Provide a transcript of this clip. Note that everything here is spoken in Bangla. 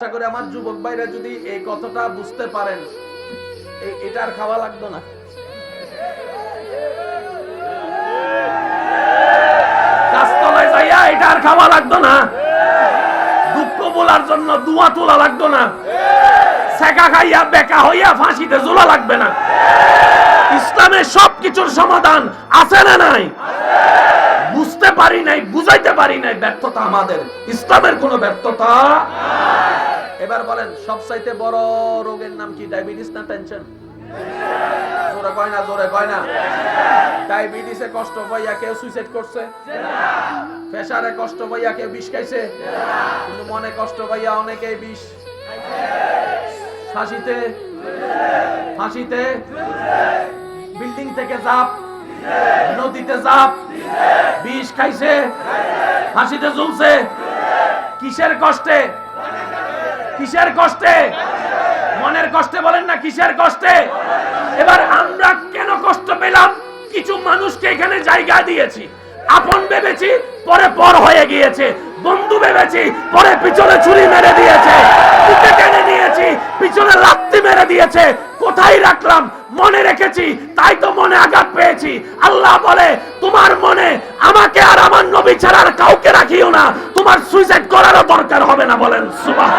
আশা করি আমার যুবক ভাইরা যদি এই কথাটা বুঝতে পারেন এটা আর খাওয়া লাগতো না। এটা আর খাওয়া লাগতো না। দুঃখ বলার জন্য দুয়া তোলা লাগতো না। সেকা খাইয়া, বেকা হইয়া ফাঁসিতে ঝোলা লাগবে না। ইসলামের সব কিছুর সমাধান আছে না নাই? বুঝতে পারি নাই, বুঝাইতে পারি নাই ব্যর্থতা আমাদের। ইসলামের কোনো ব্যর্থতা এবার বলেন, সবচাইতে বড় রোগের নাম কি? ডায়াবেটিস না টেনশন? জোরে কয় না, জোরে কয় না। ডায়াবেটিসে কষ্ট পাইয়া কেউ সুইসাইড করছে? প্রেসারে কষ্ট পাইয়া কেউ বিষ খাইছে? কিন্তু মনে কষ্ট পাইয়া অনেকেই বিষ ফাঁসিতে? ফাঁসিতে? বিল্ডিং থেকে জাপ? নদীতে জাপ? বিষ খাইছে? ফাঁসিতে ঝুলছে? কিসের কষ্টে? কিসের কষ্টে? মনের কষ্টে বলেন না, কিসের কষ্টে? এবার আমরা কেন কষ্ট পেলাম? কিছু মানুষকে এখানে জায়গা দিয়েছি। আপন ভেবেছি, পরে পর হয়ে গিয়েছে। বন্ধু ভেবেছি, পরে পিছনে ছুরি মেরে দিয়েছে। বুকে টেনে নিয়েছি, পিছনে লাত্তি মেরে দিয়েছে। কোথায় রাখলাম? মনে রেখেছি, তাই তো মনে আঘাত পেয়েছি। আল্লাহ বলে, তোমার মনে আমাকে আর আমার নবী ছাড়া আর কাউকে রাখিও না। তোমার সুইসাইড করারও দরকার হবে না। বলেন সুবাহ